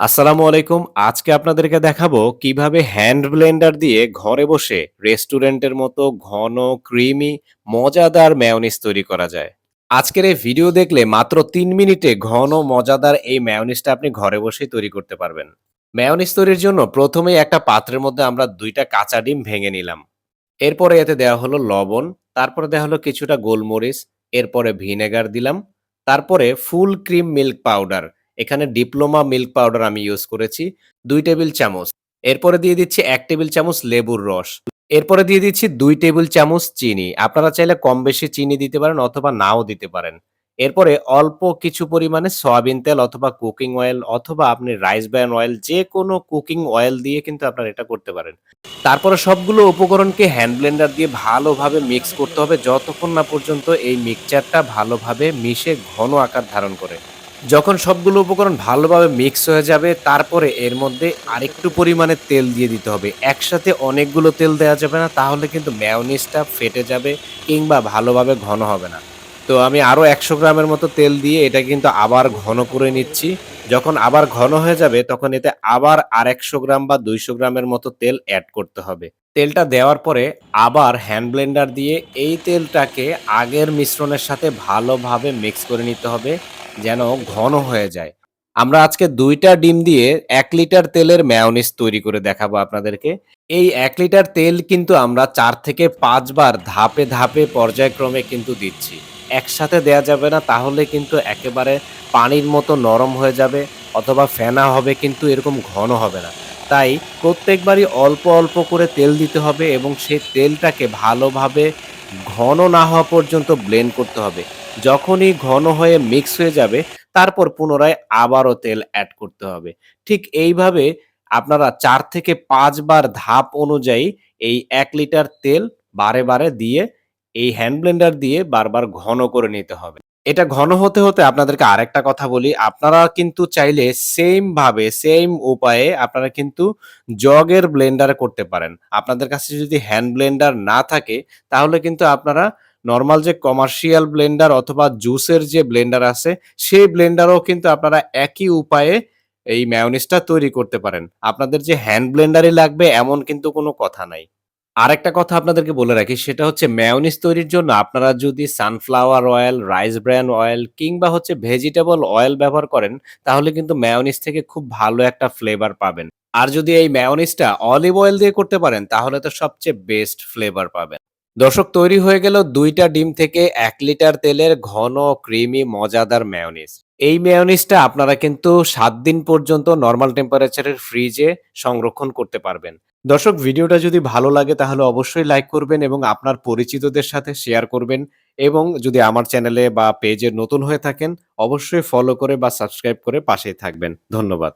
আসসালামু আলাইকুম। আজকে আপনাদেরকে দেখাবো কীভাবে হ্যান্ড ব্লেন্ডার দিয়ে ঘরে বসে রেস্টুরেন্টের মতো ঘন, ক্রিমি, মজাদার মেয়োনিজ তৈরি করা যায়। আজকের এই ভিডিও দেখলে মাত্র তিন মিনিটে ঘন মজাদার এই মেয়োনিজটা আপনি ঘরে বসেই তৈরি করতে পারবেন। মেয়োনিজ তৈরির জন্য প্রথমেই একটা পাত্রের মধ্যে আমরা দুইটা কাঁচা ডিম ভেঙে নিলাম। এরপরে এতে দেওয়া হলো লবণ, তারপরে দেওয়া হলো কিছুটা গোলমরিচ, এরপরে ভিনেগার দিলাম, তারপরে ফুল ক্রিম মিল্ক পাউডার, এখানে ডিপ্লোমা মিল্ক পাউডার আমি ইউজ করেছি, দুই টেবিল চামচ। এরপরে দিয়ে দিচ্ছি এক টেবিল চামচ লেবুর রস। এরপরে দিয়ে দিচ্ছি দুই টেবিল চামচ চিনি। আপনারা চাইলে কম বেশি চিনি দিতে পারেন অথবা নাও দিতে পারেন। এরপরে অল্প কিছু পরিমাণে সয়াবিন তেল অথবা কুকিং অয়েল অথবা আপনি রাইস ব্রান অয়েল যেকোনো কুকিং অয়েল দিয়ে কিন্তু আপনারা এটা করতে পারেন। তারপরে সবগুলো উপকরণকে হ্যান্ড ব্লেন্ডার দিয়ে ভালোভাবে মিক্স করতে হবে যতক্ষণ না পর্যন্ত এই মিক্সচারটা ভালোভাবে মিশে ঘন আকার ধারণ করে। যখন সবগুলো উপকরণ ভালোভাবে মিক্স হয়ে যাবে, তারপরে এর মধ্যে আরেকটু পরিমাণে তেল দিয়ে দিতে হবে। একসাথে অনেকগুলো তেল দেওয়া যাবে না, তাহলে কিন্তু মেয়োনিজটা ফেটে যাবে কিংবা ভালোভাবে ঘন হবে না। তো আমি আরও একশো গ্রামের মতো তেল দিয়ে এটা কিন্তু আবার ঘন করে নিচ্ছি। যখন আবার ঘন হয়ে যাবে, তখন এতে আবার আর একশো গ্রাম বা ২০০ গ্রামের মতো তেল অ্যাড করতে হবে। তেলটা দেওয়ার পরে আবার হ্যান্ড ব্লেন্ডার দিয়ে এই তেলটাকে আগের মিশ্রণের সাথে ভালোভাবে মিক্স করে নিতে হবে যেন ঘন হয়ে যায়। আমরা আজকে দুইটা ডিম দিয়ে এক লিটার তেলের মেয়োনিজ তৈরি করে দেখাবো আপনাদেরকে। এই এক লিটার তেল কিন্তু আমরা চার থেকে ৫ বার ধাপে, ধাপে পর্যায়ক্রমে কিন্তু দিচ্ছি। একসাথে দেয়া যাবে না তাহলে কিন্তু একেবারে পানির মতো নরম হয়ে যাবে অথবা ফেনা হবে কিন্তু এরকম ঘন হবে না। তাই প্রত্যেকবারই অল্প, অল্প করে তেল দিতে হবে এবং সেই তেলটাকে ভালোভাবে ঘন না হওয়া পর্যন্ত ব্লেন্ড করতে হবে। যখনই ঘন হয়ে মিক্স হয়ে যাবে তারপর পুনরায় আবারও তেল অ্যাড করতে হবে। ঠিক এইভাবে আপনারা চার থেকে ৫ বার ধাপ অনুযায়ী এই এক লিটার তেল বারে, বারে দিয়ে এই হ্যান্ড ব্লেন্ডার দিয়ে বারবার ঘন করে নিতে হবে। এটা ঘন হতে, হতে আপনাদেরকে আরেকটা কথা বলি। আপনারা কিন্তু চাইলে সেইম ভাবে সেইম উপায়ে আপনারা কিন্তু জগের ব্লেন্ডারে করতে পারেন। আপনাদের কাছে যদি হ্যান্ড ব্লেন্ডার না থাকে তাহলে কিন্তু আপনারা নরমাল যে কমার্শিয়াল ব্লেন্ডার অথবা জুসের যে ব্লেন্ডার আছে সেই ব্লেন্ডারও কিন্তু আপনারা একই উপায়ে এই মেয়োনিজটা তৈরি করতে পারেন। আপনাদের যে হ্যান্ড ব্লেন্ডারই লাগবে এমন কিন্তু কোনো কথা নাই। আরেকটা কথা আপনাদেরকে বলে রাখি সেটা হচ্ছে মেয়োনিজ তৈরির জন্য আপনারা যদি sunflower oil, rice bran oil কিংবা হচ্ছে ভেজিটেবল অয়েল ব্যবহার করেন তাহলে কিন্তু মেয়োনিজ থেকে খুব ভালো একটা ফ্লেভার পাবেন। আর যদি এই মেয়োনিজটা অলিভ অয়েল দিয়ে করতে পারেন তাহলে তো সবচেয়ে বেস্ট ফ্লেভার পাবেন। দর্শক, তৈরি হয়ে গেল দুইটা ডিম থেকে এক লিটার তেলের ঘন, ক্রিমি, মজাদার মেয়োনিজ। এই মেয়োনিজটা আপনারা কিন্তু সাত দিন পর্যন্ত নর্মাল টেম্পারেচারের ফ্রিজে সংরক্ষণ করতে পারবেন। দর্শক, ভিডিওটা যদি ভালো লাগে তাহলে অবশ্যই লাইক করবেন এবং আপনার পরিচিতদের সাথে শেয়ার করবেন এবং যদি আমার চ্যানেলে বা পেজে নতুন হয়ে থাকেন, অবশ্যই ফলো করে বা সাবস্ক্রাইব করে পাশেই থাকবেন। ধন্যবাদ।